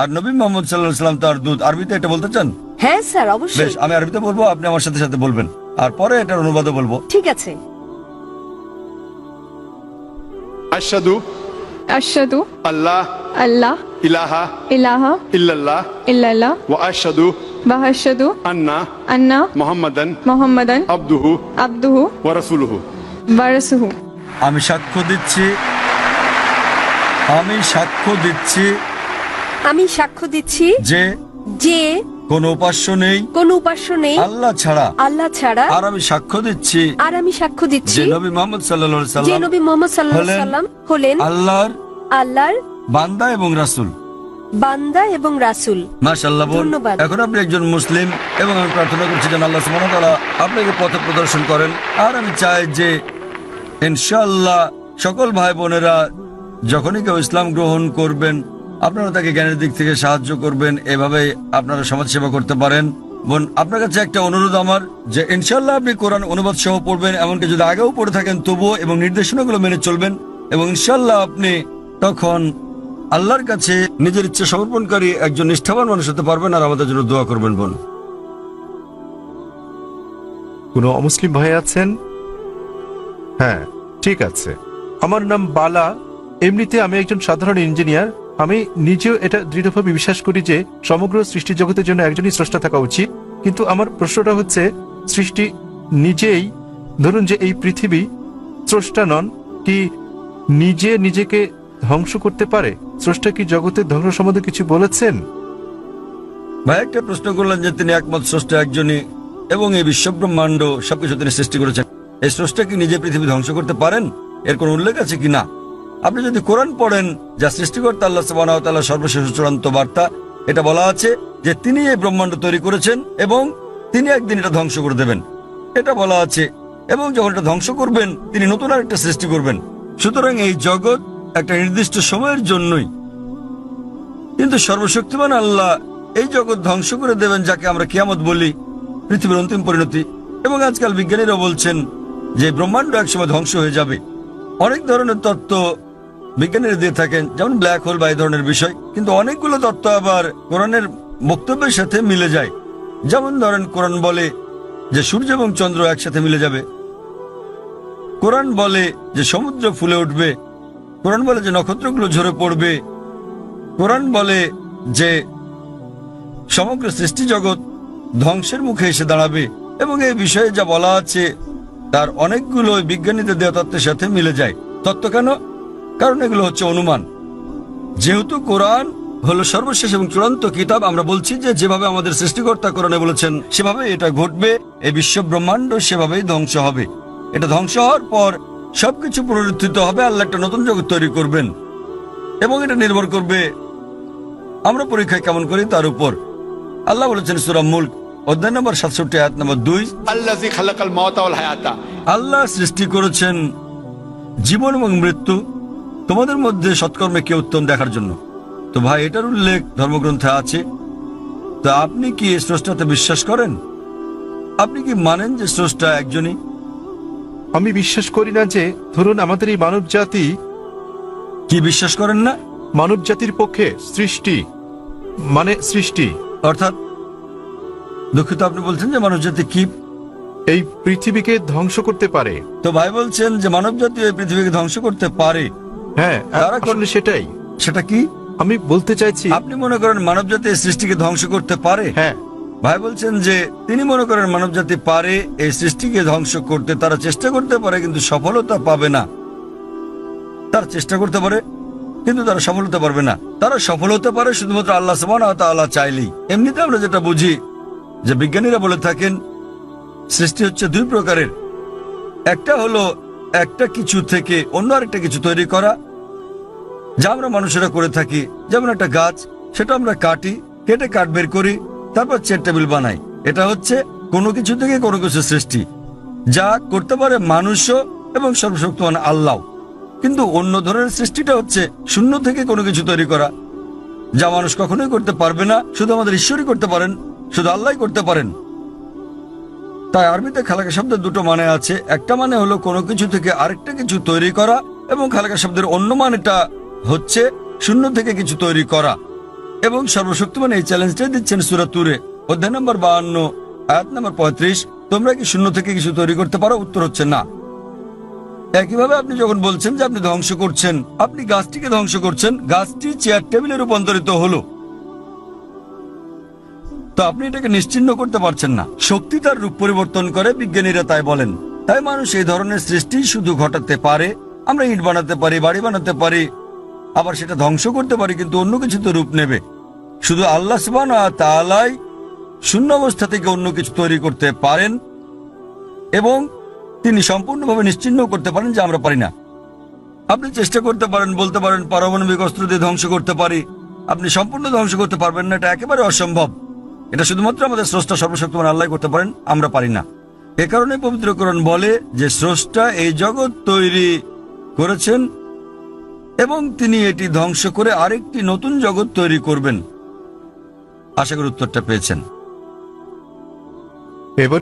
আর নবী মোহাম্মদ সাল্লাহ সাল্লাম তার দুধ আরবিতে এটা বলতে চান? হ্যাঁ স্যার অবশ্যই। বেশ আমি আরবিতে বলব আপনি আমার সাথে সাথে বলবেন। আর পরে এটার অনুবাদও বলব। ঠিক আছে। আশাদু আশাদু আল্লাহ আল্লাহ ইলাহা ইলাহা ইল্লাল্লাহ ইল্লাল্লাহ ওয়া আশাদু ওয়া আশাদু আন্না আন্না মুহাম্মাদান মুহাম্মাদান ওয়া রাসূলুহু। ওয়া রাসূলুহু। আমি সাক্ষ্য দিচ্ছি আমি সাক্ষ্য দিচ্ছি আমি সাক্ষ্য দিচ্ছি যে যে কোনো উপাস্য নেই। কোন উপাস্য নেই। আল্লাহ ছাড়া। আল্লাহ ছাড়া। আর আমি সাক্ষ্য দিচ্ছি। আর আমি সাক্ষ্য দিচ্ছি। যে নবী মোহাম্মদ যে সাল্লাম নবী মোহাম্মদ হলেন সাল্লাম হলেন আল্লাহর আল্লাহর বান্দা এবং রাসূল। বান্দা এবং রাসূল। মাশাল্লাহ বোন ধন্যবাদ। এখন আপনি একজন মুসলিম এবং আমি প্রার্থনা করছি যেন আল্লাহ সুবহানাহু ওয়া তাআলা আপনাকে পথ প্রদর্শন করেন। আর আমি চাই যে ইনশাআল্লাহ সকল ভাই বোনেরা যখনই কেউ ইসলাম গ্রহণ করবেন আপনারা তাকে জ্ঞানের দিক থেকে সাহায্য করবেন এভাবে আপনারা সমাজ সেবা করতে পারেন। বোন, আপনার কাছে একটা অনুরোধ আমার যে ইনশাল্লাহ আপনি কোরআন অনুবাদ সহ পড়বেন, এমনকি যদি আগেও পড়ে থাকেন, তবুও এবং নির্দেশনাগুলো মেনে চলবেন এবং ইনশাল্লাহ আপনি তখন আল্লাহর কাছে নিজের ইচ্ছে সমর্পণকারী একজন নিষ্ঠাবান মানুষ হতে পারবেন আর আমাদের জন্য দোয়া করবেন, বোন। কোনো অমুসলিম ভাই আছেন? হ্যাঁ ঠিক আছে। আমার নাম বালা। এমনিতে আমি একজন সাধারণ ইঞ্জিনিয়ার। আমি নিজেও এটা দৃঢ়ভাবে বিশ্বাস করি যে সমগ্র সৃষ্টি জগতের জন্য একজনই স্রষ্টা থাকা উচিত। কিন্তু আমার প্রশ্নটা হচ্ছে, সৃষ্টি নিজেই, ধরুন যে এই পৃথিবী স্রষ্টা নন, কি নিজে নিজেকে ধ্বংস করতে পারে? স্রষ্টা কি জগতের ধ্বংস সম্বন্ধে কিছু বলেছেন? ভাই, একটা প্রশ্ন করলেন যে তিনি একমত স্রষ্টা একজনই এবং এই বিশ্বব্রহ্মাণ্ড সবকিছু তিনি সৃষ্টি করেছেন। এই স্রষ্টা কি নিজে পৃথিবী ধ্বংস করতে পারেন? এর কোন উল্লেখ আছে কি না? আপনি যদি কোরআন পড়েন, যা সৃষ্টিকর্তা আল্লাহ ওয়া সর্বশেষ চূড়ান্ত বার্তা, এটা বলা আছে যে তিনি এই ব্রহ্মাণ্ড তৈরি করেছেন এবং তিনি একদিন এটা ধ্বংস করে দেবেন। এটা বলা আছে। এবং যখন এটা ধ্বংস করবেন, তিনি নতুন আরেকটা সৃষ্টি করবেন। সুতরাং এই জগৎ একটা নির্দিষ্ট সময়ের জন্যই। কিন্তু সর্বশক্তিমান আল্লাহ এই জগৎ ধ্বংস করে দেবেন যাকে আমরা কিয়ামত বলি, পৃথিবীর অন্তিম পরিণতি। এবং আজকাল বিজ্ঞানীরা বলছেন যে ব্রহ্মাণ্ড একসময় ধ্বংস হয়ে যাবে। অনেক ধরনের তত্ত্ব বিজ্ঞানীরা দিয়ে থাকেন, যেমন ব্ল্যাক হোল বা এই ধরনের বিষয়, কিন্তু অনেকগুলো তত্ত্ব আবার কোরআনের বক্তব্যের সাথে মিলে যায়। যেমন ধরেন কোরআন বলে যে সূর্য এবং চন্দ্র একসাথে মিলে যাবে। কোরআন বলে যে সমুদ্র ফুলে উঠবে। কোরআন বলে যে নক্ষত্রগুলো ঝরে পড়বে। কোরআন বলে যে সমগ্র সৃষ্টি জগৎ ধ্বংসের মুখে এসে দাঁড়াবে। এবং এই বিষয়ে যা বলা আছে, তার অনেকগুলো বিজ্ঞানীদের দেওয়া তত্ত্বের সাথে মিলে যায়। তত্ত্ব কেন? কারণ এগুলো হচ্ছে অনুমান। যেহেতু কোরআন হলো সর্বশেষ এবং চূড়ান্ত কিতাব আমরা বলছি যে যেভাবে আমাদের সৃষ্টিকর্তা কোরআনে বলেছেন সেভাবে এটা ঘটবে এই বিশ্ব ব্রহ্মাণ্ড সেভাবেই ধ্বংস হবে। এটা ধ্বংস হওয়ার পর সবকিছু পুনরুত্থিত হবে আল্লাহ একটা নতুন জগৎ তৈরি করবেন। এবং এটা নির্ভর করবে আমরা পরীক্ষায় কেমন করি তার উপর। আল্লাহ বলেছেন সুরাম মুল্ক অধ্যায় নম্বর সাতষট্টি আয়াত নম্বর দুই। আল্লাহ সৃষ্টি করেছেন জীবন এবং মৃত্যু তোমাদের মধ্যে সৎকর্মে কে উত্তম দেখার জন্য? তো ভাই এটার উল্লেখ ধর্মগ্রন্থে আছে। তা আপনি কি স্রষ্টাতে বিশ্বাস করেন? আপনি কি মানেন যে স্রষ্টা একজনই? আমি বিশ্বাস করি না যে ধরুন আমাদের এই মানব জাতি কি বিশ্বাস করেন না? মানব জাতির পক্ষে সৃষ্টি মানে সৃষ্টি। অর্থাৎ দুঃখিত আপনি বলছেন যে মানব জাতি কি? এই পৃথিবীকে ধ্বংস করতে পারে। তো ভাই বলছেন যে মানব জাতি এই পৃথিবীকে ধ্বংস করতে পারে। হ্যাঁ তারা আসলে সেটাই। সেটা কি? আমি বলতে চাইছি আপনি মনে করেন মানব জাতি এই সৃষ্টিকে ধ্বংস করতে পারে? হ্যাঁ। ভাই বলছেন যে তিনি মনে করেন মানব জাতি পারে এই সৃষ্টিকে ধ্বংস করতে তারা চেষ্টা করতে পারে কিন্তু সফলতা পাবে না। তারা চেষ্টা করতে পারে কিন্তু তারা সফল হতে পারবে না। তারা সফল হতে পারে শুধুমাত্র আল্লাহ আল্লাহ চাইলেই। এমনিতে আমরা যেটা বুঝি যে বিজ্ঞানীরা বলে থাকেন সৃষ্টি হচ্ছে দুই প্রকারের। একটা হলো একটা কিছু থেকে অন্য আরেকটা কিছু তৈরি করা যা আমরা মানুষেরা করে থাকি, যেমন একটা গাছ, সেটা আমরা কাটি, কেটে কাঠ বের করি, তারপর চেয়ার টেবিল বানাই। এটা হচ্ছে কোনো কিছু থেকে কোনো কিছু সৃষ্টি। যা করতে পারে মানুষও এবং সর্বশক্তিমান আল্লাহ। কিন্তু অন্য ধরনের সৃষ্টিটা হচ্ছে শূন্য থেকে কোনো কিছু তৈরি করা। যা মানুষ কখনোই করতে পারবে না, শুধু আমাদের ঈশ্বরই করতে পারেন, শুধু আল্লাহ করতে পারেন। তাই আরবিতে খালাকা শব্দের দুটো মানে আছে। একটা মানে হলো কোনো কিছু থেকে আরেকটা কিছু তৈরি করা এবং খালাকা শব্দের অন্য মানেটা হচ্ছে শূন্য থেকে কিছু তৈরি করা। এবং সর্বশক্তিমান এই চ্যালেঞ্জটাই দিচ্ছেন সুরা তুরে, অধ্যায় নম্বর বাহান্ন, আয়াত নম্বর পঁয়ত্রিশ, তোমরা কি শূন্য থেকে কিছু তৈরি করতে পারো? উত্তর হচ্ছে না। একইভাবে আপনি যখন বলছেন যে আপনি ধ্বংস করছেন, আপনি গাছটিকে ধ্বংস করছেন, গাছটি চেয়ার টেবিলে রূপান্তরিত হলো। তো আপনি এটাকে নিশ্চিন্ন করতে পারছেন না। শক্তি তার রূপ পরিবর্তন করে, বিজ্ঞানীরা তাই বলেন। তাই মানুষ এই ধরনের সৃষ্টি শুধু ঘটাতে পারে। আমরা ইট বানাতে পারি, বাড়ি বানাতে পারি আবার সেটা ধ্বংস করতে পারি, কিন্তু অন্য কিছু তো রূপ নেবে। শুধু আল্লাহ সুবান তালাই শূন্য অবস্থা থেকে অন্য কিছু তৈরি করতে পারেন এবং তিনি সম্পূর্ণভাবে নিশ্চিন্ন করতে পারেন যে আমরা পারি না। আপনি চেষ্টা করতে পারেন, বলতে পারেন, পারমাণবিক অস্ত্র দিয়ে ধ্বংস করতে পারি। আপনি সম্পূর্ণ ধ্বংস করতে পারবেন না, এটা একেবারে অসম্ভব। এটা শুধুমাত্র আমাদের স্রষ্টা সর্বশক্তিমান আল্লাহ করতে পারেন, আমরা পারি না। এ কারণে পবিত্রকরণ বলে যে স্রষ্টা এই জগৎ তৈরি করেছেন এবং তিনি এটি ধ্বংস করে আরেকটি নতুন জগৎ তৈরি করবেন। আশা করি উত্তরটা পেয়েছেন। এবার